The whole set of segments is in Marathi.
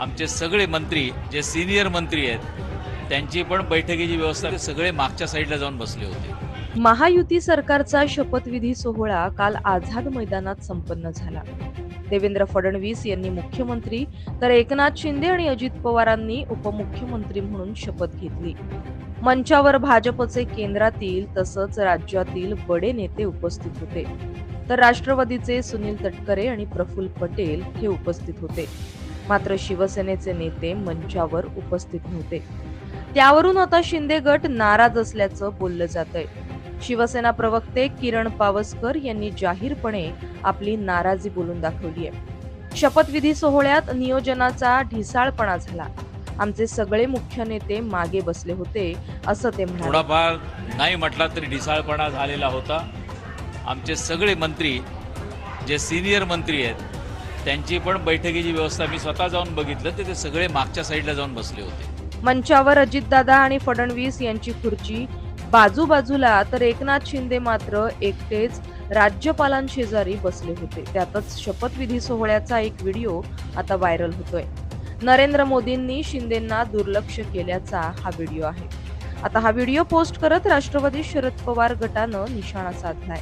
आमचे सगळे मंत्री जे सिनियर मंत्री आहेत त्यांची पण बैठकीची व्यवस्था सगळे मागच्या साईडला जाऊन बसले होते. महायुती सरकारचा शपथविधी सोहळा काल आझाद मैदानात संपन्न झाला. देवेंद्र फडणवीस यांनी मुख्यमंत्री तर एकनाथ शिंदे आणि अजित पवारांनी उपमुख्यमंत्री म्हणून शपथ घेतली. मंचावर भाजपचे केंद्रातील तसंच राज्यातील बडे नेते उपस्थित होते. तर राष्ट्रवादीचे सुनील तटकरे आणि प्रफुल्ल पटेल हे उपस्थित होते. मात्र शिवसेनेचे नेते मंचावर उपस्थित नव्हते. त्यावरून आता शिंदे गट नाराज असल्याचं बोललं जात आहे शिवसेना प्रवक्ते किरण पावसकर यांनी जाहीरपणे आपली नाराजी बोलून दाखवली आहे. शपथविधी सोहळ्यात नियोजनाचा ढिसाळपणा झाला. आमचे सगळे मुख्य नेते मागे बसले होते असं ते म्हणाले. थोडाफार नाही म्हटला तरी ढिसाळपणा झालेला होता. आमचे सगळे मंत्री जे सिनियर मंत्री आहेत त्यांची पण बैठकीची व्यवस्था मी स्वतः जाऊन बघितलं. तर ते सगळे मागच्या साईडला जाऊन बसले होते. मंचावर अजितदादा आणि फडणवीस यांची खुर्ची बाजूबाजूला तर एकनाथ शिंदे मात्र एकटेच राज्यपालांशेजारी बसले होते. त्यातच शपथविधी सोहळ्याचा एक व्हिडिओ आता व्हायरल होतोय. नरेंद्र मोदींनी शिंदेंना दुर्लक्ष केल्याचा हा व्हिडिओ आहे. आता हा व्हिडिओ पोस्ट करत राष्ट्रवादी शरद पवार गटानं निशाणा साधलाय.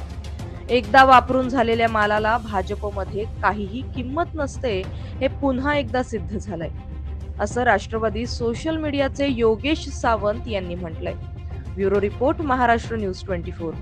एकदा वापरून झालेल्या मालाला भाजपमध्ये काहीही किंमत नसते हे पुन्हा एकदा सिद्ध झालंय. असं राष्ट्रवादी सोशल मीडियाचे योगेश सावंत यांनी म्हटलंय. Bureau report Maharashtra news twenty four.